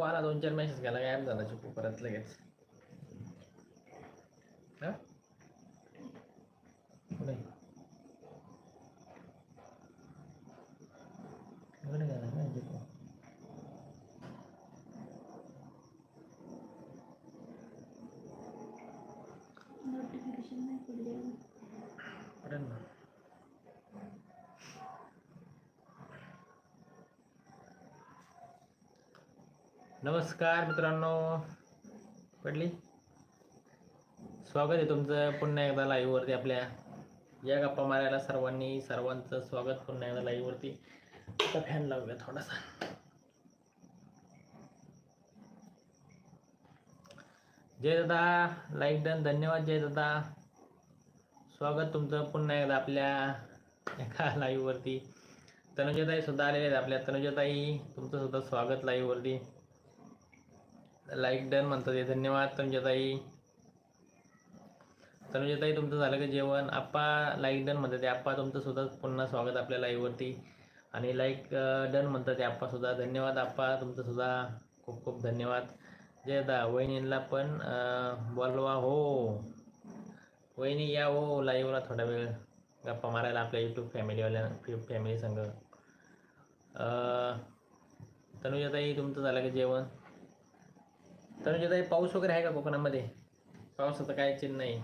चिकू आला दोन चार मेसेज गेला गायब झाला चिकू परत लगेच. नोटिफिकेशन नाही पडली अजून. पडेल ना नमस्कार मित्रांनो. पडली? स्वागत आहे तुमचं पुन्हा एकदा लाईव्हवरती आपल्या या गप्पा मारायला सर्वांनी सर्वांचं स्वागत पुन्हा एकदा लाईव्हवरती आता फॅन लावूया थोडासा. जय दादा लाईक डन धन्यवाद जय दादा. स्वागत तुमचं पुन्हा एकदा आपल्या एका लाईव्हवरती तनुजाताई सुद्धा आलेले आहेत आपल्या. तनुजाताई तुमचं सुद्धा स्वागत लाईव्हवरती लाईक डन म्हणतात ते. धन्यवाद तनुजाताई. तनुजाताई तुमचं झालं का जेवण? आप्पा लाईक डन म्हणतात ते. आप्पा तुमचं सुद्धा पुन्हा स्वागत आपल्या लाईव्हवरती आणि लाईक डन म्हणतात ते आप्पा सुद्धा. धन्यवाद आप्पा. तुमचं सुद्धा खूप खूप धन्यवाद. जय दा वहिनींना पण बोलवा हो. वहिनी या हो लाईव्हला थोडा वेळ. गप्पा मारायला आपल्या यूट्यूब फॅमिलीवाल्या फॅमिली संग. तनुजाताई तुमचं झालं का जेवण? तनुजाताई पाऊस वगैरे आहे का कोकणामध्ये? पावसाचं काय चिन्ह नाही.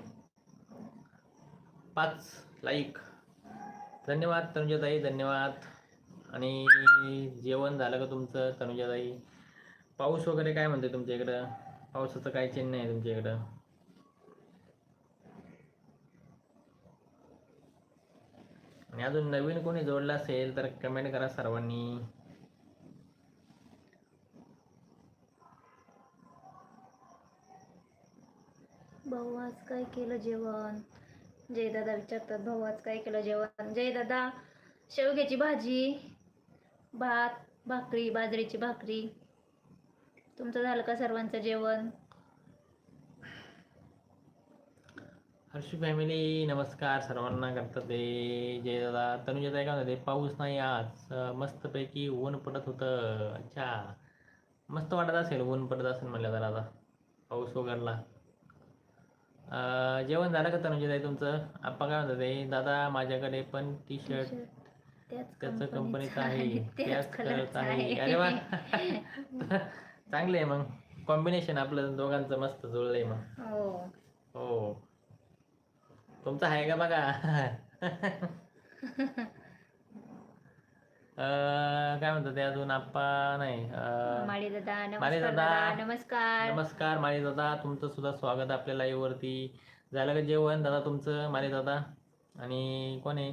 पाच लाईक. धन्यवाद तनुजाताई धन्यवाद. आणि जेवण झालं का तुमचं तनुजाताई पाऊस वगैरे काय म्हणते तुमच्या इकडं पावसाचं काय चिन्ह आहे तुमच्या इकडं आणि अजून नवीन कोणी जोडलं असेल तर कमेंट करा सर्वांनी भाऊ आज काय केलं जेवण. जय दादा विचारतात भाऊ आज काय केलं जेवण? जय दादा शेवग्याची भाजी भात भाकरी बाजरीची भाकरी. तुमचं झालं का सर्वांचं जेवण? हर्षी फॅमिली नमस्कार. सर्वांना करतात ते जय दादा तनुजाताई काय ते पाऊस नाही आज. मस्तपैकी ऊन पडत होतं. अच्छा. मस्त वाटत असेल ऊन पडत असेल म्हणलं जरा आता. पाऊस वगैरेला. जेवण झालं का तनुजाताई तुमचं? आप्पा काय म्हणतात ते? दादा माझ्याकडे पण टी शर्ट त्याच कंपनीचं आहे त्याच कलरचं आहे. अरे वा. चांगलं आहे मग. कॉम्बिनेशन आपलं दोघांचं मस्त जुळलंय मग. हो. हो. तुमचं आहे का बघा? काय म्हणतात ते अजून आप्पा नाही माळी दादा नमस्कार दादा. दादा नमस्कार. नमस्कार माळी दादा. तुमचं सुद्धा स्वागत आपल्या लाईव्ह वरती. झालं का जेवण दादा तुमचं माळी दादा? आणि कोण आहे?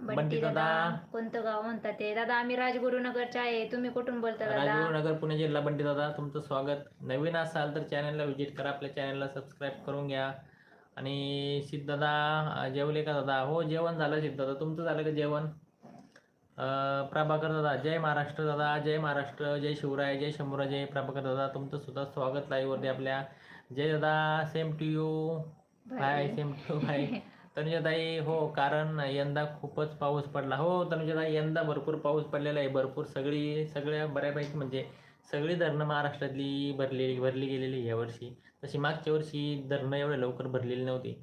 बंटी दादा. दादा. कोणतं गाव म्हणतात ते? दादा आम्ही राजगुरुनगरचे आहे. तुम्ही कुठून बोलता दादा? राजगुरुनगर पुणे जिल्हा बंटी दादा. तुमचं स्वागत. नवीन असाल तर चॅनलला व्हिजिट करा. आपल्या चॅनलला सबस्क्राईब करून घ्या. आणि सिद्धदादा अं, जेवले का दादा? हो जेवण झालं सिद्धदादा तुमचं झालं का जेवण? प्रभाकर दादा जय महाराष्ट्र दादा जय महाराष्ट्र जय शिवराय जय शंभूराय जय प्रभाकर दादा तुमचं सुद्धा स्वागत लाईव्हवरती आपल्या. जय दादा same to you bye same to bye तनुजाताई हो कारण यंदा खूपच पाऊस पडला. हो तनुजाताई यंदा भरपूर पाऊस पडलेला आहे. भरपूर सगळी सगळ्या बऱ्यापैकी म्हणजे सगळी धरणं महाराष्ट्रातली भरलेली भरली गेलेली आहे यावर्षी तशी मागच्या वर्षी धरणं एवढ्या लवकर भरलेली नव्हती.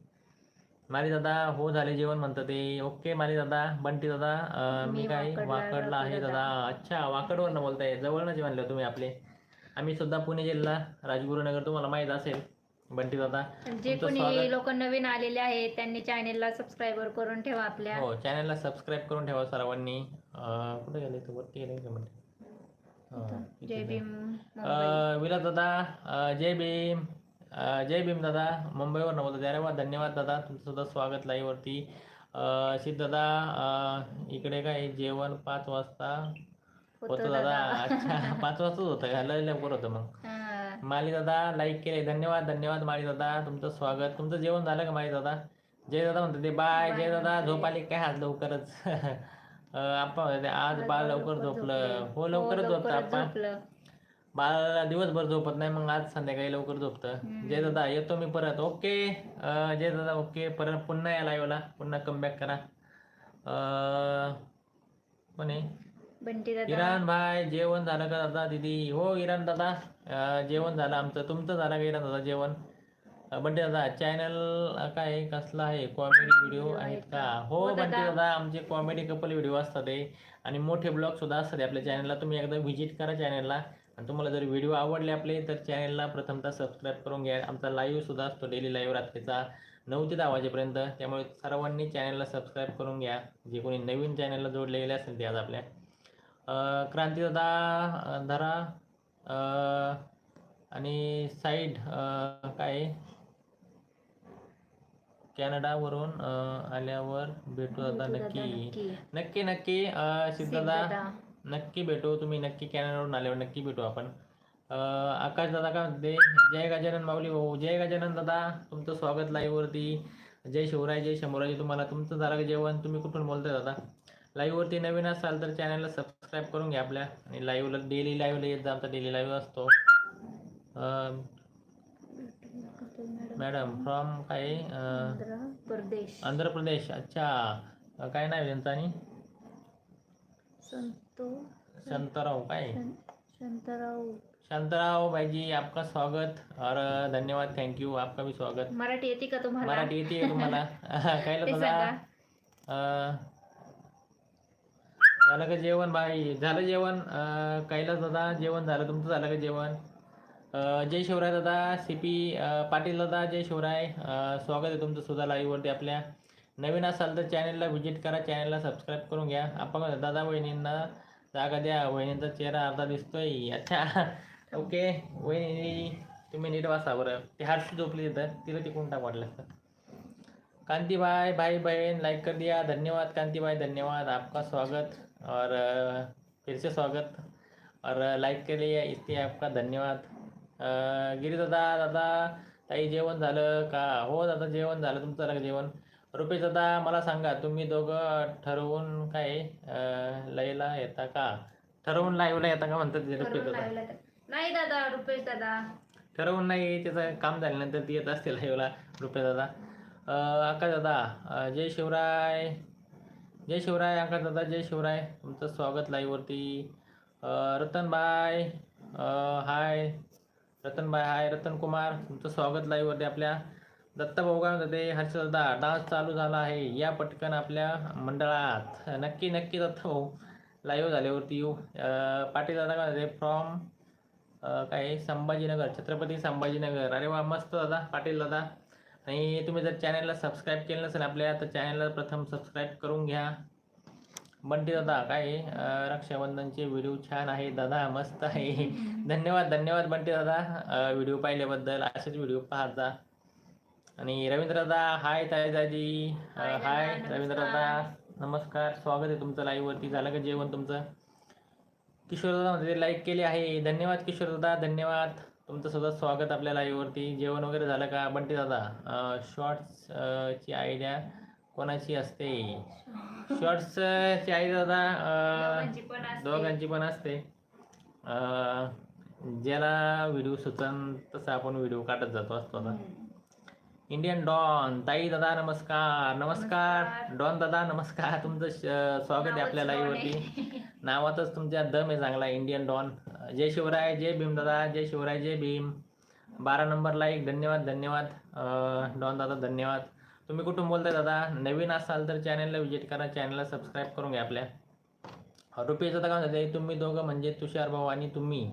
माली दादा हो झाले जेवण म्हणतात ते. ओके माली दादा बंटी दादा अं, मी मी काय? वाकडला वाकडला आहे दादा. अच्छा वाकडवरनं बोलताय. जवळनच म्हणलं तुम्ही आपले. आम्ही सुद्धा पुणे जिल्हा राजगुरुनगर तुम्हाला माहीत असेल बंटी दादा. जे तुमचं कोणी स्वागत. लोक नवीन आलेले आहेत त्यांनी चॅनेलला सबस्क्राईबर करून ठेवा आपल्या. हो चॅनलला सबस्क्राईब करून ठेवा सर्वांनी. अं, कुठे गेले ते? वरती गेले का हां, जय भीम जा. मुंबई. अं, विलास दादा अं, जय भीम. जय भीम दादा. मुंबईवर नव्हतं अरे वा धन्यवाद दादा. तुमचं सुद्धा स्वागत लाईव्हवरती. अं, सिद्ध दादा इकडे काय जेवण पाच वाजता होतं दादा. अच्छा पाच वाजताच होतं का? लय लवकर होतं मग. हा. माली दादा लाईक केले धन्यवाद धन्यवाद माली दादा. तुमचं स्वागत. तुमचं जेवण झालं का माली दादा? जय दादा म्हणतो ते बाय जय दादा. झोप आली काय आज लवकरच? अं, आप्पा म्हणते ते आज बाळ लवकर झोपलं. हो लवकरच झोपतं आप्पा. झोपलं. बाळाला दिवसभर झोपत नाही मग आज संध्याकाळी लवकर झोपतं. जय दादा येतो मी परत. ओके. जय दादा ओके. परत पुन्हा या लाईव्हला पुन्हा कमबॅक करा. कोण इराण भाई जेवण झालं का दादा दीदी? हो इराण दादा. जेवण झालं आमचं. तुमचं झालं का इराण दादा जेवण? बंटी दादा चॅनल काय? कसला आहे? कॉमेडी व्हिडिओ आहेत का? हो हो. बंटी दादा आमचे कॉमेडी कपल व्हिडिओ असतात आणि मोठे ब्लॉग सुद्धा असतात आपल्या चॅनलला तुम्ही एकदा व्हिजिट करा चॅनलला आणि तुम्हाला जर व्हिडिओ आवडले आपले तर चॅनलला प्रथमतः सबस्क्राईब करून घ्या. आमचा लाईव्ह सुद्धा असतो डेली लाईव्ह रात्रीचा नऊ ते दहा वाजेपर्यंत. त्यामुळे सर्वांनी चॅनलला सबस्क्राईब करून घ्या. जे कोणी नवीन चॅनलला जोडले गेले असेल ते आज आपल्या. क्रांतीदादा धरा आणि साईड काय? कॅनडावरून आल्यावर भेटू दादा नक्की. नक्की. नक्की दादा. नक्की भेटू तुम्ही नक्की कॅनडावरून आल्यावर नक्की भेटू आपण. आकाश दादा काय म्हणते जय गजानन माऊली भाऊ जय गजानन दादा तुमचं स्वागत लाईव्हवरती. जय शिवराय जय शंभूराजी तुम्हाला तुमचं झालं का जेवण तुम्ही कुठून बोलताय दादा? लाईव्हवरती नवीन असाल तर चॅनलला सबस्क्राईब करून घ्या आपल्या. आणि लाईव्हला डेली लाईव्हला येत जा आमचा डेली लाईव्ह असतो. मॅडम फ्रॉम काय? आंध्र प्रदेश आंध्र प्रदेश अच्छा. काय नाव आहे त्यांचं आणि? संतो शांताराव काय? शांताराव. शांताराव भाईजी आपका स्वागत और धन्यवाद थैंक यू आपका भी स्वागत. मराठी येते का तुम्हाला? मराठी येते का तुम्हाला? काय ते दादा झालं का जेवण बाई झालं जेवण? कैलास दादा जेवण झालं. तुमचं झालं का जेवण? जय शिवराय दादा सी पी पाटील दादा जय शिवराय. स्वागत आहे तुमचं सुद्धा लाईव्हवरती आपल्या. नवीन असाल तर चॅनलला व्हिजिट करा. चॅनलला सबस्क्राईब करून घ्या. आपण दादा वहिनींना जागा द्या वहिनीचा चेहरा अर्धा दिसतोय. अच्छा. ओके. वहिनी तुम्ही नीट वाचा बरं. ते हर्ष झोपली तिथं. तिला तिकून टाक वाटलं? असतं कांतीबाई भाई बहीण बहन लाइक कर दिया. धन्यवाद कांतीबाई धन्यवाद. आपका स्वागत. और अ, फिर से स्वागत. और लाइक के लिए. इसलिए आपका धन्यवाद. गिरी दादा दादा ताई जेवण झालं का? हो दादा जेवण झालं. तुमचं झालं जेवण. रुपेश दादा मला सांगा तुम्ही दोघं ठरवून काय अ, लयला येता का? ठरवून लाईव्हला येता का म्हणतात ते रुपेश करून दादा? लावला तर. नाही दादा रुपेश दादा. ठरवून नाही त्याचं काम झाल्यानंतर ती येत असते लाईव्हला रुपये दादा. अं, आकाश दादा अं, जय शिवराय. जय शिवराय आकाश दादा जय शिवराय. तुमचं स्वागत लाईव्हवरती अं, रतनबाय अं, हाय. रतनबाय हाय. रतन कुमार तुमचं स्वागत लाईव्हवरती आपल्या. दत्ता भाऊ काय म्हणतात ते हर्ष दादा डान्स चालू झाला आहे. या पटकन आपल्या मंडळात. नक्की नक्की दत्ता भाऊ लाईव्ह झाल्यावरती येऊ. पाटील दादा फ्रॉम काय? संभाजीनगर छत्रपती संभाजीनगर. अरे वा मस्त दादा पाटील दादा आणि तुम्ही जर चॅनलला सबस्क्राईब केलं नसेल आपल्या तर चॅनलला प्रथम सबस्क्राईब करून घ्या. बंटी दादा काय रक्षाबंधनचे व्हिडिओ छान आहे दादा मस्त आहे. धन्यवाद धन्यवाद बंटी दादा. व्हिडिओ पाहिल्याबद्दल. असेच व्हिडिओ पाहत जा. आणि रवींद्र दादा हाय ताई दाजी अ, हाय दादा, हाय रवींद्र दादा नमस्कार. स्वागत आहे तुमचं लाईव्हवरती झालं का जेवण तुमचं? किशोर दादा म्हणते लाईक केली आहे. धन्यवाद किशोर दादा धन्यवाद. तुमचं सुद्धा स्वागत आपल्या लाईव्हवरती जेवण वगैरे झालं का? बंटी दादा शॉर्ट्स ची आयडिया कोणाची असते? शॉर्ट्स ची आयडिया दादा दोघांची पण असते. ज्याला व्हिडिओ सुचन तसा आपण व्हिडिओ काढत जातो असतो आता. इंडियन डॉन ताई दादा नमस्कार. नमस्कार. डॉन दादा नमस्कार. तुमचं स्वागत आहे आपल्या लाईव्हवरती नावातच तुमच्या दम आहे चांगला इंडियन डॉन जय शिवराय जय भीम दादा जय शिवराय जय भीम. बारा नंबर लाईक धन्यवाद धन्यवाद. डॉन दादा धन्यवाद. तुम्ही कुठून बोलताय दादा? नवीन असाल तर चॅनलला व्हिजिट करा चॅनलला सबस्क्राईब करून घ्या आपल्या. रुपये दादा काय म्हणते तुम्ही दोघं म्हणजे तुषार भाऊ आणि तुम्ही.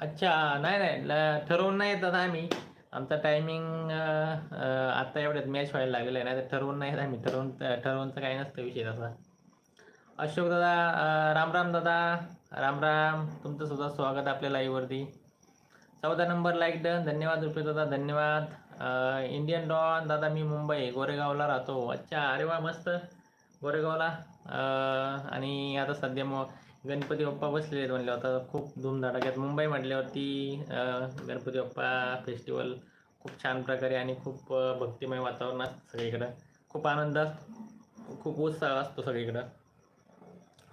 अच्छा नाही नाही ल- ठरवून नाही येत दादा आम्ही. आमचा टायमिंग आता एवढ्यात मॅच व्हायला लागलेला आहे नाही तर ठरवून नाही आम्ही ठरवून ठरवून तर काही नसतं विषय तसा. अशोक दादा राम राम दादा. राम राम. तुमचं सुद्धा स्वागत आपल्या लाईव्हवरती चौदा नंबर लाईक डन धन्यवाद रुपये दादा धन्यवाद. इंडियन डॉन दादा मी मुंबई गोरेगावला राहतो. अच्छा अरे वा मस्त. गोरेगावला. आणि आता सध्या मग गणपती बाप्पा बसलेले आहेत म्हणले आता खूप धूमधडाक्यात मुंबई म्हटल्यावरती गणपती बाप्पा फेस्टिवल खूप छान प्रकारे आणि खूप भक्तिमय वातावरण असतं सगळीकडं. खूप आनंद असतो खूप उत्साह असतो सगळीकडं.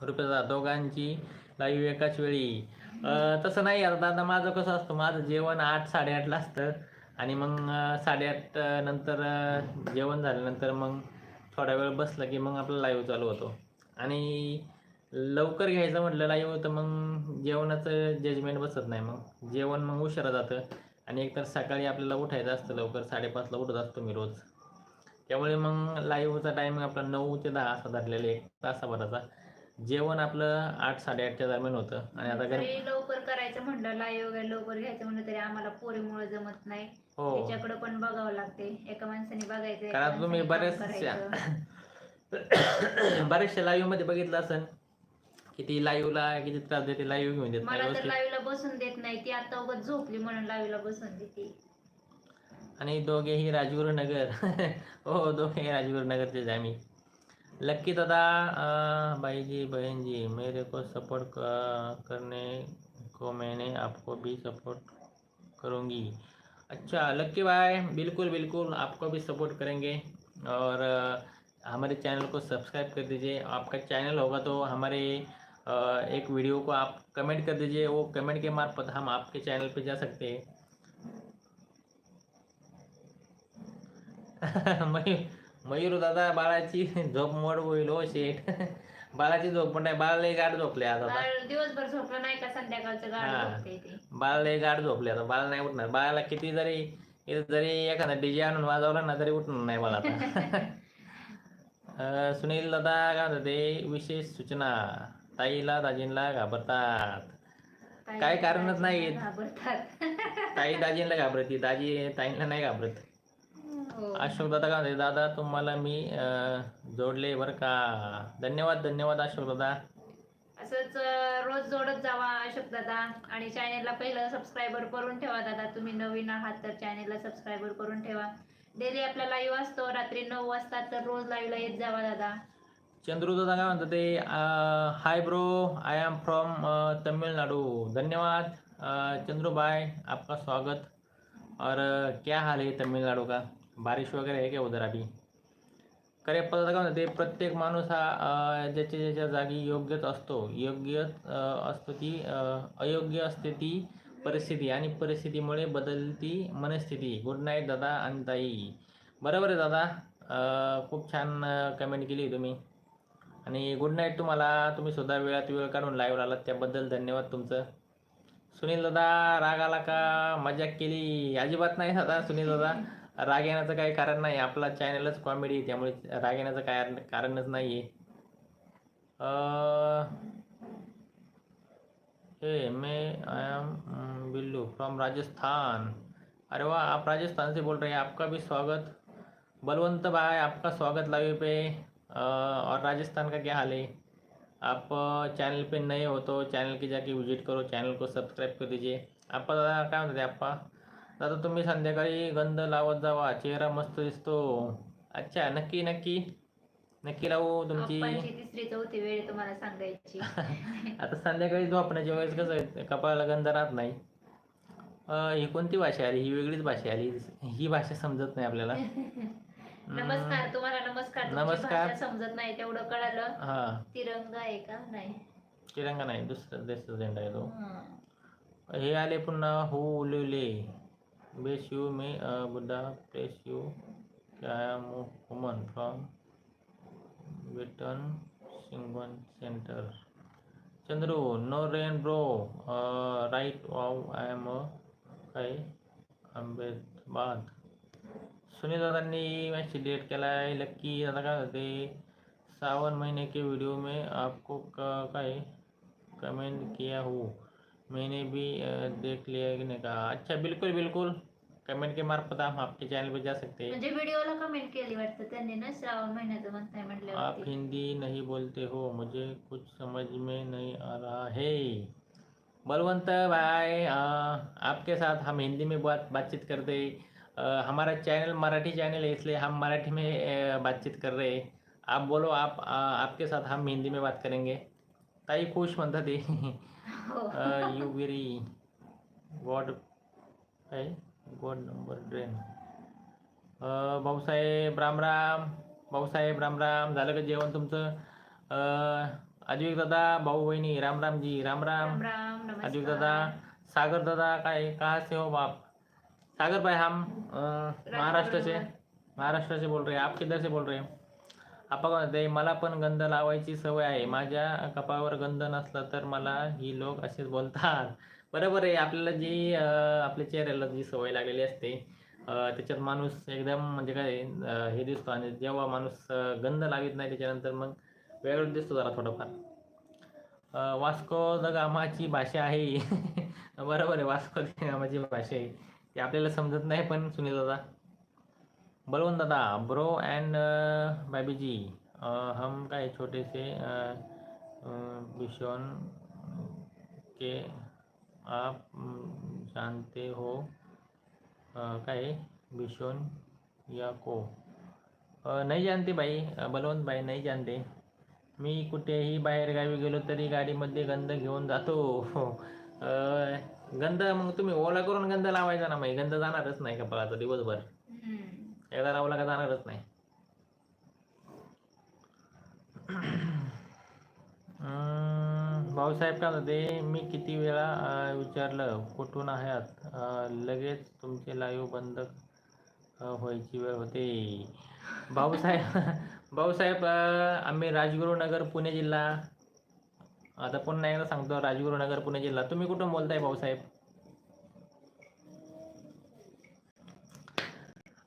रुपये दोघांची लाईव्ह एकाच वेळी. तसं नाही आता दादा माझं कसं असतं माझं जेवण आठ साडेआठला असतं आणि मग साडेआठ नंतर जेवण झाल्यानंतर मग थोडा वेळ बसलं की मग आपला लाईव्ह चालू होतो. आणि लवकर घ्यायचं म्हटलं लाईव्ह तर मग जेवणाचं जजमेंट बसत नाही मग. जेवण मग उशिरा जातं आणि एकतर सकाळी आपल्याला उठायचं असतं लवकर साडेपाचला उठत असतो मी रोज. त्यामुळे मग लाईव्हचा टायमिंग आपला नऊ ते दहा असा धरलेला एक तासाभराचा. जेवण आपलं आठ साडेआठच्या दरम्यान होतं आणि आता तरी लवकर करायचं म्हणलं लाईव्ह वगैरे लवकर घ्यायचं म्हणलं तरी आम्हाला पोरीमुळे जमत नाही. हो. त्याच्याकडे पण बघावं लागते. एका माणसाने बघायचं एका कारण तुम्ही माणसाने काम करायचं. बरेचशा लाईव्हमध्ये बघितलं असेल किती लाईव्हला किती त्रास देते लाईव्ह घेऊन देत नाही मला तर व्यवस्थित. लाईव्हला बसून देत नाही ती आता उगाच झोपली म्हणून लाईव्हला बसून देते. आणि दोघेही राजगुरुनगर. हो दोघेही राजगुरुनगरचेच आहे आम्ही. लक्की दादा अं, भाई जी बहन जी मेरे को सपोर्ट करने को मैंने आपको भी सपोर्ट करूँगी. अच्छा लक्की भाई बिल्कुल बिल्कुल आपको भी सपोर्ट करेंगे. और अ, हमारे चैनल को सब्सक्राइब कर दीजिए. आपका चैनल होगा तो हमारे एक वीडियो को आप कमेंट कर दीजिए वो कमेंट के मार्फत हम आपके चैनल पे जा सकते हैं। मयूर मयूर दादा बाळाची झोप मोड होईल हो शेठ बाळाची झोप पण नाही लय गाठ झोपले आता. दिवसभर झोपलं नाही का? संध्याकाळचं गाड. झोपते ते. बाळ लय गाठ झोपले आता. बाळ नाही उठणार. बाळाला किती जरी जरी एखादा डीजे आणून वाजवला ना तरी उठणार नाही मला आता. सुनील दादा काय म्हणतात ते विशेष सूचना. ताईला दाजींला घाबरतात. ताई- काय कारणच नाही. घाबरतात. ताई दाजींला घाबरती दाजी ताईंना नाही घाबरत. हो. अशोक दादा काय म्हणते दादा तुम्हाला मी अं, जोडले बरं का. धन्यवाद धन्यवाद अशोक दादा असंच अं, रोज जोडत जावा अशोक दादा आणि चॅनेलला पहिलं सबस्क्रायबर करून ठेवा दादा. तुम्ही नवीन आहात तर चॅनेलला सबस्क्रायबर करून ठेवा. डेली आपला लाईव्ह असतो. रात्री नऊ वाजता तर रोज लाईव्हला येत जावा दादा. चंद्रू दादा काय म्हणतात ते hi bro I am from Tamil Nadu धन्यवाद. अ, चंद्रू भाई आपका स्वागत. और क्या हाल है तमिळनाडू का? बारिश वगैरे आहे का उधर अभी? खरे पदार्थ काय म्हणतात ते प्रत्येक माणूस हा ज्याच्या ज्याच्या जागी योग्यच असतो. योग्य असतो ती अयोग्य असते ती परिस्थिती आणि परिस्थितीमुळे बदलती मनस्थिती. गुड नाईट दादा आणि ताई. बरोबर आहे दादा. खूप छान कमेंट केली तुम्ही. आणि गुड नाईट तुम्हाला. तुम्ही सुद्धा वेळात वेळ काढून लाईव्ह आलात त्याबद्दल धन्यवाद तुमचं. सुनील दादा राग आला का? मजाक केली. अजिबात नाही दादा सुनील दादा. राग येण्याचं काही कारण नाही. आपला चॅनलच कॉमेडी आहे त्यामुळे राग येण्याचं काय कारणच नाही आहे हे I am Billu from Rajasthan. अरे वाह आप राजस्थान से बोल रहे हैं आपका भी स्वागत. बलवंत भाई आपका स्वागत लावे पे. और राजस्थान का क्या हाल है? आप चैनल पे नए हो तो चॅनल की जाके विजिट करो चॅनल को सबस्क्राईब कर दीजिए। आप्पा दादा काय म्हणते आप्पा दादा तुम्ही संध्याकाळी गंध लावत जावा चेहरा मस्त दिसतो. अच्छा नक्की नक्की. नक्की लावू तुमची. तिसरी चौथी वेळ तुम्हाला सांगायची. आता संध्याकाळी झोपण्याच्या वेळेस कसं कपाळाला गंध राहत नाही. ही कोणती भाषा आली? ही वेगळीच भाषा आली. ही भाषा समजत नाही आपल्याला. नमस्कार तुम्हाला नमस्कार तुमची नमस्कार. भाषा समजत नाही तेवढं कळालं. हा. तिरंगा आहे का? नाही. तिरंगा नाही दुसरं देशचा झेंडा आहे तो. हं. हे आले पुन्हा हो उलेले बेस यू मे बुड्ढा प्लेस यू वुमन फ्रॉम वेटन सिंगवन centre Chandru no rain bro right wow I am काय आंबेदबाद सुनील दादा ने दादांनी मॅच डिलीट केला आहे लक्की दादा काय होते सावन महीने के वीडियो में आपको क- कमेंट किया हूँ? मैंने भी देख लिया कि नहीं कहा। अच्छा बिल्कुल बिल्कुल। कमेंट के मार्फत हम आपके चैनल पे जा सकते हैं। म्हणजे व्हिडिओला कमेंट केली वाटतं त्यांनी ना श्रावण महिन्याचं म्हणत नाही आप हिंदी नहीं बोलते हो मुझे कुछ समझ में नहीं आ रहा है। बलवंत भाई अ, आपके साथ हम हिंदी में बात बातचीत करते हमारा चैनल मराठी चैनल है इसलिए हम मराठी में बातचीत कर रहे हैं। आप बोलो आप अ, आपके साथ हम हिंदी में बात करेंगे। ताई खुश म्हणता ते यू वेरी गॉड आहे गॉड नंबर ड्रेन भाऊसाहेब रामराम भाऊसाहेब रामराम झालं का जेवण तुमचं? अं, अद्विक दादा भाऊ बहिणी रामरामजी रामराम राम राम। अद्विक दादा सागर दादा काय कहाँ से हो आप? सागर भाई हम महाराष्ट्र से महाराष्ट्र से बोल रहे हैं. आप किधर से बोल रहे हैं? म्हणते मला पण गंध लावायची सवय आहे. माझ्या कपाळावर गंध नसला तर मला ही लोक असेच बोलतात. बरोबर आहे. आपल्याला जी आपल्या चेहऱ्याला जी सवय लागलेली असते त्याच्यात माणूस एकदम म्हणजे काय हे दिसतो आणि जेव्हा माणूस गंध लावित नाही त्याच्यानंतर मग वेगळंच दिसतो जरा थोडंफार. वास्को द गामाची भाषा आहे. बरोबर आहे. वास्को द गामाची भाषा आहे. ते आपल्याला समजत नाही पण सुनील दादा. बलवंत दादा ब्रो अँड बाबीजी हम काय छोटेसे से के आप जानते हो काय विश्वन या को? नाही जानते बाई बलवंत बाई नाही जानते. मी कुठेही बाहेरगावी गेलो तरी गाडीमध्ये गंध घेऊन जातो. गंध मग तुम्ही ओला करून गंध लावायचा ना मग गंध जाणारच नाही कपाळाचा दिवसभर? एकदा लावला का जाणारच नाही? भाऊसाहेब काय होते मी किती वेळा विचारलं कुठून आहात? लगेच तुमचे लाईव्ह बंद व्हायची वेळ होते. भाऊसाहेब भाऊसाहेब आम्ही राजगुरुनगर पुणे जिल्हा आता पुन्हा एकदा सांगतो राजगुरुनगर पुणे जिल्हा. तुम्ही कुठून बोलताय भाऊसाहेब?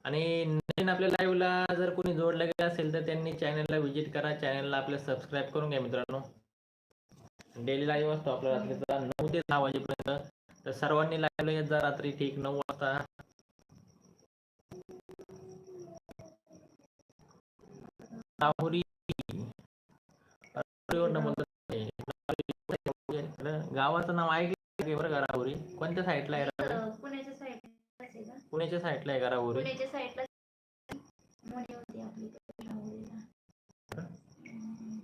आणि नवीन आपल्या लाईव्हला जर कोणी जोडलं गेलं असेल तर त्यांनी चॅनलला व्हिजिट करा. चॅनलला आपल्या सबस्क्राईब करून घ्या मित्रांनो. डेली लाईव्ह असतो आपल्या रात्रीचा नऊ ते दहा वाजेपर्यंत. तर सर्वांनी लाईव्हला येत जा रात्री ठीक नऊ वाजता. राहुरी. बोलतात ते. गावाचं नाव ऐकलं बरं का राहुरी कोणत्या साईडला आहे पुण्याच्या साईडला पुण्याच्या साईडला आहे का राहुरी पुण्याच्या साईडला मोठी होती आपली इकडे राहुरीला. हम्म.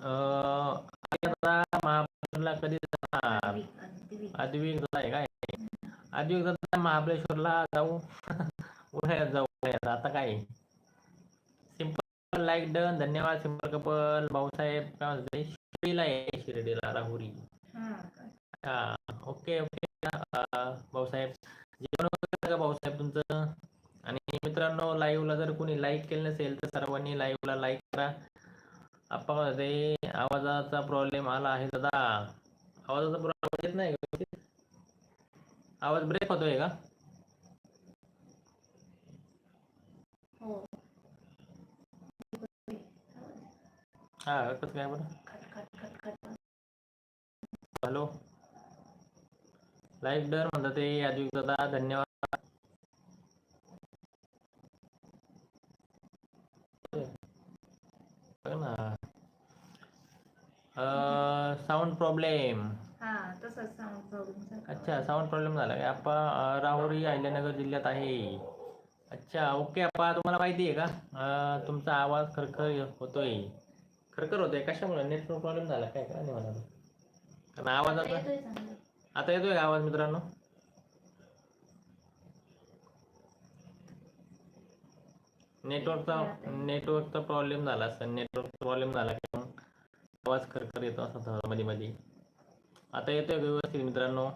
अं, आता महाबळेश्वरला कधी जाणार. आद्विक आहे काय आद्विक महाबळेश्वरला जाऊ उन्हाळ्यात जाऊ उन्हाळ्यात आता काय? सिंपल लाईक डन धन्यवाद सिंपल कपल भाऊसाहेब काय म्हणते शिर्डीला आहे शिर्डीला राहुरी. हा ओके ओके भाऊसाहेब. जेवण वगैरे का भाऊसाहेब तुमचं? आणि मित्रांनो लाईव्हला जर कोणी लाईक केलं नसेल तर सर्वांनी लाईव्हला लाईक करा. आपण आवाजाचा प्रॉब्लेम आला आहे दादा. आवाजाचा प्रॉब्लेम येत नाही? आवाज ब्रेक होतोय का हो हा कसं काय बरं हॅलो. लाईक डर म्हणतात ते अद्विक दादा धन्यवाद साऊंड प्रॉब्लेम हा अच्छा साऊंड प्रॉब्लेम झाला अं, राहुरी अहिल्यानगर जिल्ह्यात आहे. अच्छा ओके आपा तुम्हाला माहिती आहे का? तुमचा आवाज खरखर होतोय. खरखर होतोय कशामुळे? नेटवर्क प्रॉब्लेम झाला काय का? नाही कारण आवाजाचा येतोय चांगलं. आता येतोय का आवाज मित्रांनो? नेटवर्कचा नेटवर्कचा प्रॉब्लेम झाला असेल. नेटवर्कचा प्रॉब्लेम झाला की मग आवाज खरखर येतो असा मध्ये मध्ये आता येतोय व्यवस्थित मित्रांनो.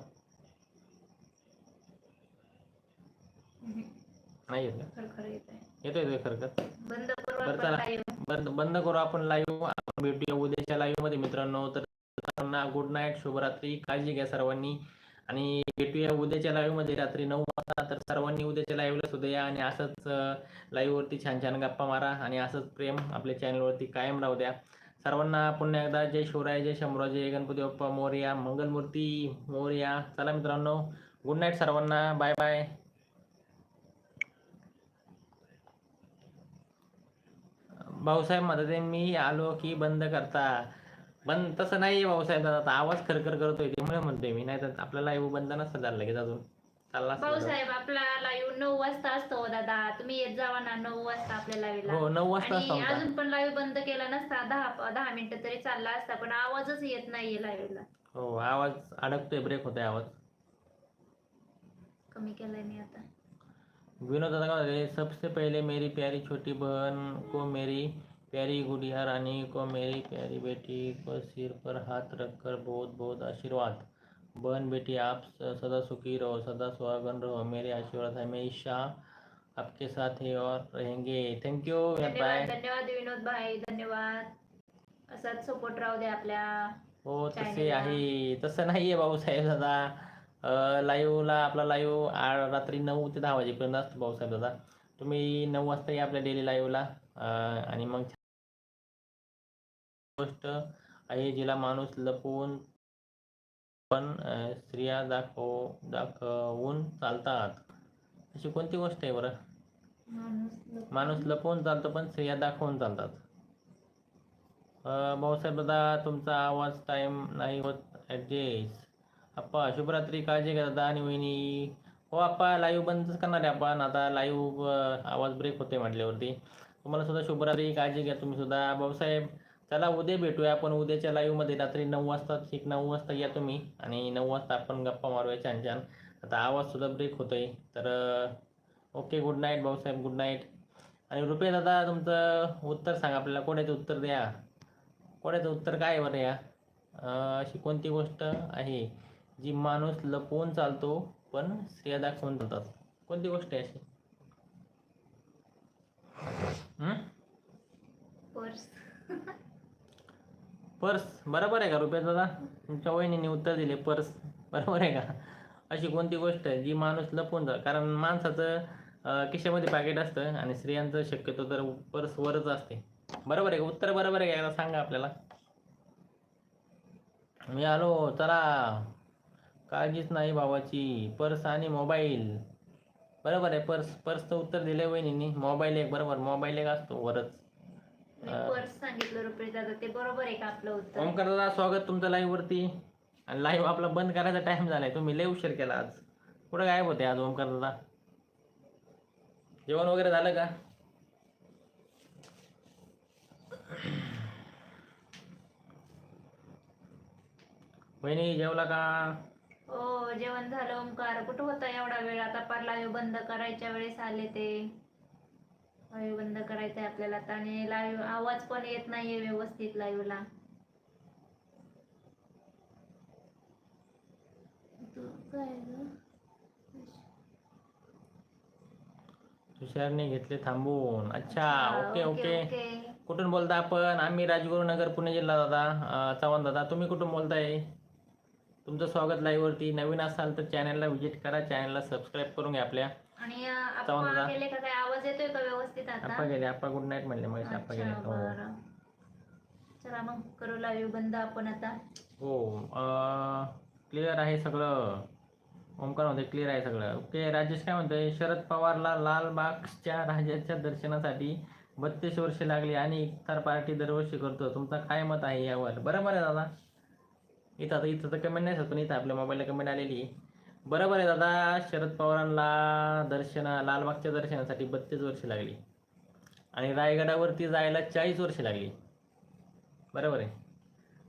नाही येत? खरखर येतोय. येतोय येतोय खरखर बंद करू बरं आपण चला. live. बंद बंद करू आपण लाईव्ह आपण भेटूया उद्याच्या लाईव्हमध्ये मित्रांनो. तर सर्वांना गुड नाईट शुभरात्री. काळजी घ्या सर्वांनी. आणि भेटूया उद्याच्या लाईव्हमध्ये रात्री नऊ वाजता. तर सर्वांनी उद्याच्या लाईव्हला सुद्धा या आणि असंच लाईव्ह वरती छान छान गप्पा मारा आणि असंच प्रेम आपल्या चॅनल वरती कायम राहू द्या. सर्वांना पुन्हा एकदा जय शिवराय जय शंभूराज जय गणपती बाप्पा मोरया मंगलमूर्ती मोरया. चला मित्रांनो गुड नाईट सर्वांना. बाय बाय भाऊसाहेब म्हणतात मी आलो की बंद करता. बंद तसं नाही भाऊसाहेब दादा आवाज खरखर करतोय त्यामुळे म्हणतोय मी नाही तर आपला लाईव्ह बंद नसतं झालं लगेच अजून. चालला. भाऊसाहेब आपला लाईव्ह नऊ वाजता असतो हो दादा. तुम्ही येत जावा ना नऊ वाजता आपल्या लाईव्हला हो नऊ वाजता आणि असतो आमचा. अजून पण लाईव्ह बंद केला नसता दहा दहा मिनिटं तरी चालला असता पण आवाजच येत नाहीये लाईव्हला हो आवाज अडकतोय ब्रेक होतोय आवाज. कमी केलाय मी आता. विनोद दादा सबसे पहले मेरी प्यारी छोटी बहन को मेरी प्यारी गुड़िया रानी को मेरी प्यारी बेटी को सिर पर हाथ रखकर बहुत बहुत आशीर्वाद। बहन बेटी आप सदा सुखी रहो सदा सुहागन रहो मेरे आशीर्वाद हमेशा आपके साथ है और रहेंगे। थँक यू धन्यवाद विनोद भाई धन्यवाद। असाच सपोर्ट राहू दे आपल्या हो तसे. आहे. तसं नाही आहे भाऊसाहेब दादा. लाईव्हला आपला लाईव्ह रात्री नऊ ते दहा वाजेपर्यंत असतो भाऊसाहेब दादा. तुम्ही नऊ वाजता या आपल्या डेली लाईव्हला आणि मग गोष्ट आहे जिला माणूस लपवून पण स्त्रिया दाखव दाखवून चालतात. अशी कोणती गोष्ट आहे बरं? माणूस लपवून चालतो पण स्त्रिया दाखवून चालतात. भाऊसाहेब दादा तुमचा आवाज टाईम नाही होत. ॲडजस्ट अप्पा शुभरात्री काळजी घ्या दादा आणि वहिनी. हो अप्पा लाईव्ह बंदच करणार आहे आपण. आता लाईव्ह आवाज ब्रेक होते म्हटल्यावरती. तुम्हाला सुद्धा शुभरात्री काळजी घ्या तुम्ही सुद्धा. भाऊसाहेब चला उद्या भेटूया आपण. उद्याच्या लाईव्हमध्ये रात्री नऊ वाजता ठीक नऊ वाजता या तुम्ही. आणि नऊ वाजता आपण गप्पा मारूया छान छान आता आवाजसुद्धा ब्रेक ब्रेक होतोय. तर okay good night Bhausaheb good night आणि रुपये दादा तुमचं उत्तर सांगा आपल्याला. कोणाचं उत्तर द्या? कोणाचं उत्तर काय आहे बरं या? अशी कोणती गोष्ट आहे? जी माणूस लपवून चालतो पण स्त्रिया दाखवून चालतात. कोणती गोष्ट आहे अशी? पर्स. पर्स. बरोबर आहे का रुपये दादा? तुमच्या वहिनीने उत्तर दिले पर्स. बरोबर आहे का? अशी कोणती गोष्ट आहे जी माणूस लपवून जा कारण माणसाचं अं, खिशामध्ये पॅकेट असतं आणि स्त्रियांचं शक्यतो तर पर्स वरच असते. बरोबर आहे का? उत्तर बरोबर आहे का? सांगा आपल्याला. मी आलो. चला. काळजीच नाही भावाची. पर्स आणि मोबाईल. बरोबर आहे पर्स पर्सचं उत्तर दिलं वहिनीने. मोबाईल एक बरोबर. मोबाईल एक असतो वरच. पर्स सांगितलं रुपये दादा. ते बरोबर आहे का आपलं उत्तर. ओमकार दादा स्वागत तुमचं लाईव्ह वरती. आणि लाईव्ह आपला बंद करायचा टाइम झालाय. तुम्ही लय उशीर केला आज. कुठं गायब होते आज ओमकार दादा? जेवण वगैरे झालं का? वहिनी जेवला का? हो जेवण झालं ओमकार कुठं होता एवढा वेळ? आता पार लाईव्ह बंद करायच्या वेळेस आले ते. लाईव्ह बंद करायचं आहे आपल्याला आता आणि लाईव्ह आवाज पण येत नाहीये व्यवस्थित लाईव्हला. तुषारने घेतले थांबून. अच्छा ओके ओके कुठून बोलता आपण? आम्ही राजगुरुनगर पुणे जिल्हा दादा चव्हाण दादा. तुम्ही कुठून बोलताय? तुमचं स्वागत live वरती. नवीन असाल तर चॅनलला व्हिजिट करा. चॅनलला सबस्क्राईब करून घ्या आपल्या. आणि. आपण गेले का काय? आवाज येतोय का व्यवस्थित आता? आप्पा गेले. आप्पा गुड नाईट म्हणले. मग अच्छा गेले. हो. बरं. चला मग करू लाईव्ह बंद आपण आता. हो क्लिअर आहे सगळं. ओमकार म्हणते क्लिअर आहे सगळं. ओके राजेश काय म्हणतोय? शरद पवारला लालबागच्या राजाच्या दर्शनासाठी बत्तीस वर्षे लागली आणि इफ्तार पार्टी दरवर्षी करतो. तुमचं काय मत आहे यावर? बरोबर आहे दादा? इथं आता इथं तर कमेंट नाही पण इथं आपल्या मोबाईलला कमेंट आलेली आहे. बरोबर आहे दादा शरद पवारांना दर्शना लालबागच्या दर्शनासाठी बत्तीस वर्षे लागली. आणि रायगडावरती जायला चाळीस वर्षे लागली. बरोबर आहे.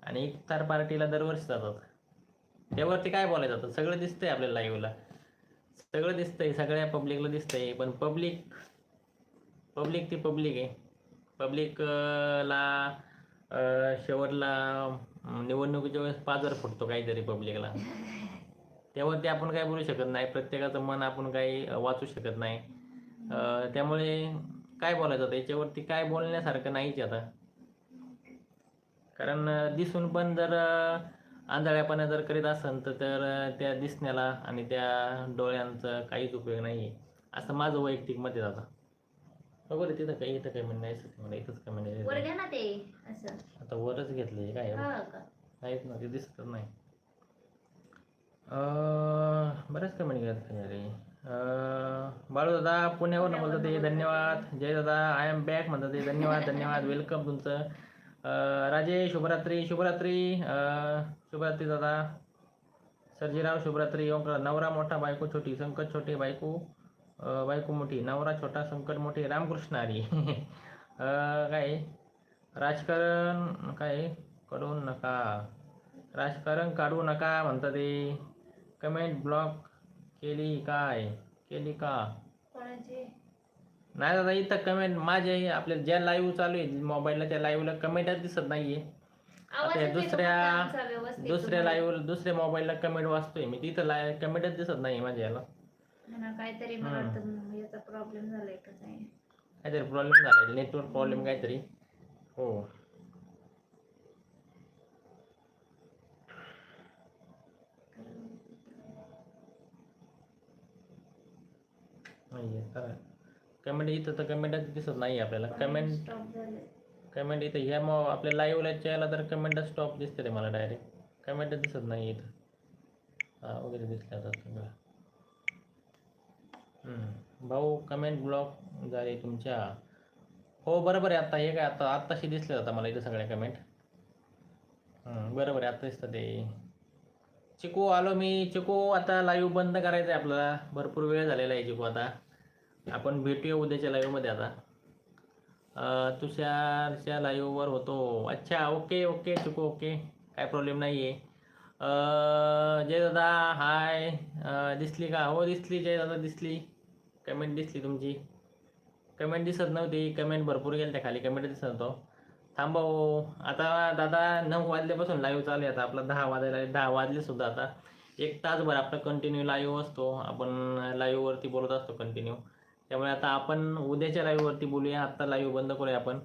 आणि इफ्तार पार्टीला दरवर्षी जातात. त्यावरती काय बोलायचं जातं सगळं दिसतंय आपल्याला लाईव्हला सगळं दिसतंय सगळ्या पब्लिकला दिसतंय पण पब्लिक पब्लिक ती पब्लिक आहे. पब्लिकला शेवटला निवडणुकीच्या वेळेस पाजर फुटतो काहीतरी पब्लिकला त्यावरती आपण काय बोलू शकत नाही. प्रत्येकाचं मन आपण काही वाचू शकत नाही. त्यामुळे काय बोलायचं आता? याच्यावरती काय बोलण्यासारखं नाहीच आता. कारण दिसून पण जर आंधळ्यापणा जर करीत असेल तर त्या दिसण्याला आणि त्या डोळ्यांचा काहीच उपयोग नाही आहे असं माझं वैयक्तिक मत आहे दादा आहे तिथं काही इथं काही म्हणणं नाही मला इथंच म्हणणं वर. घ्या ना ते असं आता वरच घेतले काय आहे? हा का? काहीच नाही ते दिसत नाही. अं, बरेच कमेंट घेत अरे बाळू दादा पुण्यावरून बोलतात ते धन्यवाद. जय दादा आय एम बॅक म्हणतात ते धन्यवाद धन्यवाद वेलकम तुमचं. अं, राजेश शुभरात्री शुभरात्री. अं, शुभरात्री दादा. सर्जीराव शुभरात्री ओंकार नवरा मोठा बायको छोटी संकट छोटे बायको. बायको मोठी नवरा छोटा संकट मोठे रामकृष्ण अं, काय? राजकारण काय? करू नका. राजकारण काढू नका म्हणतात ते. कमेंट ब्लॉक केली काय? केली का? नाही दादा इथं कमेंट माझे आपल्या ज्या लाईव्ह चालू आहे मोबाईलला त्या लाईव्हला कमेंटच दिसत नाहीये. आता दुसऱ्या- दुसऱ्या? लाईव्ह दुसऱ्या मोबाईलला कमेंट वाचतोय मी. तिथं लाय कमेंटच दिसत नाही माझ्या याला. काहीतरी मला. वाटतं याचा प्रॉब्लेम झालाय का काय? काहीतरी प्रॉब्लेम झाला नेटवर्क प्रॉब्लेम काहीतरी. हो. नाहीये कमेंट इथं तर कमेंटच दिसत नाही आपल्याला. कमेंट स्टॉप कमेंट इथं ह्या मग आपल्या लाईव्हला यायला तर कमेंटच स्टॉप दिसते रे मला डायरेक्ट कमेंटच दिसत नाही इथं. हा वगैरे दिसले आता सगळं. भाऊ कमेंट ब्लॉक झाले तुमच्या. हो बरोबर आहे आता. हे काय आता आत्ताशी दिसले आता मला इथं सगळ्या कमेंट बरोबर आहे आता दिसतं ते. चिकू आलो मी. चिकू आता लाईव्ह बंद करायचं आहे आपल्याला. भरपूर वेळ झालेला आहे चिकू आता. आपण भेटूया उद्याच्या लाईव्हमध्ये आता. तुषारच्या लाईव्हवर होतो. अच्छा ओके ओके चिकू ओके काय प्रॉब्लेम नाही आहे जय दादा हाय दिसली का? हो दिसली. जय दादा दिसली. कमेंट दिसली तुमची. कमेंट दिसत नव्हती कमेंट भरपूर गेल्या त्या खाली कमेंट दिसत होतो थांबा हो आता दादा नऊ वाजल्यापासून लाईव्ह चालू आहे आता आपला दहा वाजायला दहा वाजले सुद्धा आता. एक तासभर आपला कंटिन्यू लाईव्ह असतो आपण लाईव्हवरती बोलत असतो कंटिन्यू त्यामुळे आता आपण उद्याच्या लाईव्हवरती बोलूया आत्ता लाईव्ह बंद करूया आपण.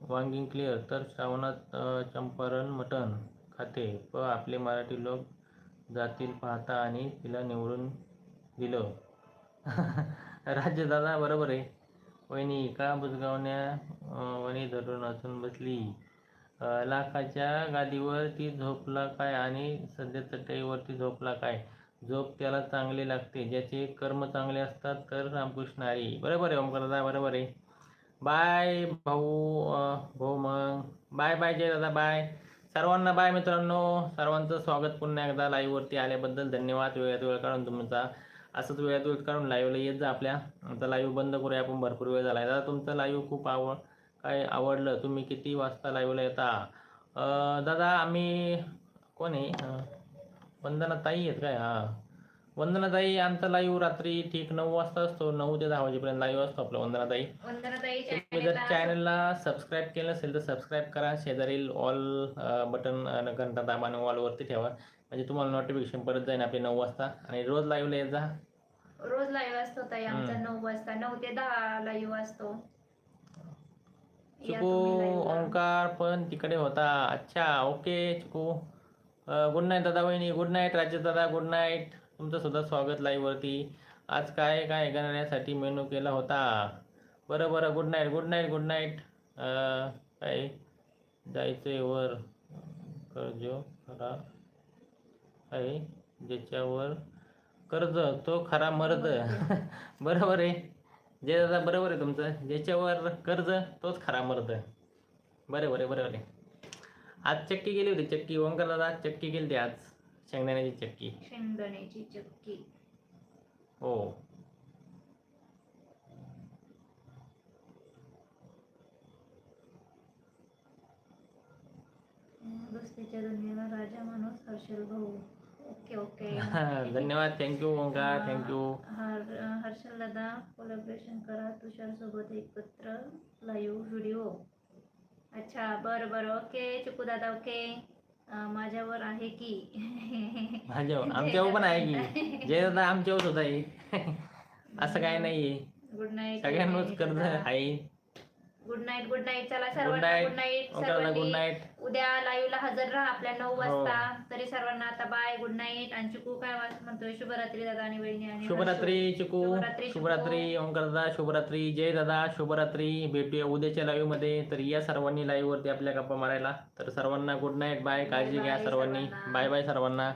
वांगिंग क्लिअर तर श्रावणात चंपारण मटण खाते. प आपले मराठी लोक जातील पाहता आणि तिला निवडून दिलं. राज्यदादा बरोबर आहे. वहिनी का बुजगावण्या वणी धरून असून बसली. लाखाच्या गादीवर ती झोपला काय आणि सध्या चटईवरती झोपला काय? झोप त्याला चांगली लागते. ज्याचे कर्म चांगले असतात तर रामकृष्ण हरी. बरोबर आहे ओमकार दादा बरोबर आहे. बाय भाऊ भाऊ मग. बाय बाय जय दादा बाय. सर्वांना बाय मित्रांनो. सर्वांचं स्वागत पुन्हा एकदा लाईव्हवरती आल्याबद्दल धन्यवाद. वेळात वेळ काढून तुमचा. असंच वेळात वेळ काढून लाईव्हला येत जा आपल्या. आता लाईव्ह बंद करूया आपण भरपूर वेळ झाला आहे दादा तुमचं लाईव्ह खूप आवड काय आवडलं? तुम्ही किती वाजता लाईव्हला येता? दादा आम्ही कोण आहे? वंदना ताई आहेत काय? हां. वंदना ताई आमचा लाईव्ह रात्री ठीक नऊ वाजता असतो. नऊ ते दहा वाजेपर्यंत लाईव्ह असतो आपला वंदना ताई वंदनाताई तुम्ही जर चॅनलला सबस्क्राईब केलं असेल तर सबस्क्राईब करा. शेजारील ऑल बटन घंटा दाबा आणि ऑलवरती ठेवा. म्हणजे तुम्हाला नोटिफिकेशन परत जाईल आपले नऊ वाजता. आणि रोज लाईव्हला येत जा. रोज लाईव्ह असतो ताई आमचा. नऊ वाजता. नऊ ते दहा लाईव्ह असतो. चिकू. ओंकार पण तिकडे होता. अच्छा ओके चिकू. गुड नाईट दादा वहिनी. गुड नाईट राज्य दादा. गुड नाईट तुमचं सुद्धा स्वागत लाईव्हवरती आज काय काय करण्यासाठी मेनू केला होता? बरं बरं. Good night good night good night काय? आहे वर. कर्ज खरा. काय? ज्याच्यावर कर्ज तो खरा मर्द. बरोबर आहे. जे दादा बरोबर आहे तुमचं. ज्याच्यावर कर्ज तोच खरा मर्द. बरे बरे बरोबर आहे आज चक्की गेली होती चक्की. ओंकार दादा चक्की गेली होती आज. शेंगदाण्याची चक्की शेंगदाण्याची चक्की हो. दोस्तीच्या दुनियेला राजा माणूस हर्षल भाऊ. Okay okay. धन्यवाद thank you Omkar thank you हर हर्षल दादा कोलॅबरेशन करा तुषार सोबत एकत्र लाईव्ह व्हिडिओ अच्छा बरं बरं ओके चिकू दादा ओके. माझ्यावर आहे की? माझ्या आमच्यावर पण आहे की. जय दादा आमच्यावर सुद्धा आहे असं काय नाहीये. गुड नाईट सगळ्यांनाच कर्ज आहे. गुड नाईट गुड नाईट चला सर्वांना गुड नाईट गुड नाईट उद्या लाईव्ह ला हजर राहा आपल्या नऊ हो. वाजता. तरी सर्वांना आता बाय गुड नाईट आणि चिकू काय म्हणतोय. शुभरात्री दादा आणि वहिनी आणि शुभरात्री चिकू. शुभरात्री, ओंकार दादा. शुभरात्री जय दादा. शुभरात्री. भेटूया उद्याच्या लाईव्हमध्ये. तर या सर्वांनी लाईव्ह वरती आपल्या गप्पा मारायला. तर सर्वांना गुड नाईट बाय काळजी घ्या सर्वांना. बाय बाय सर्वांना.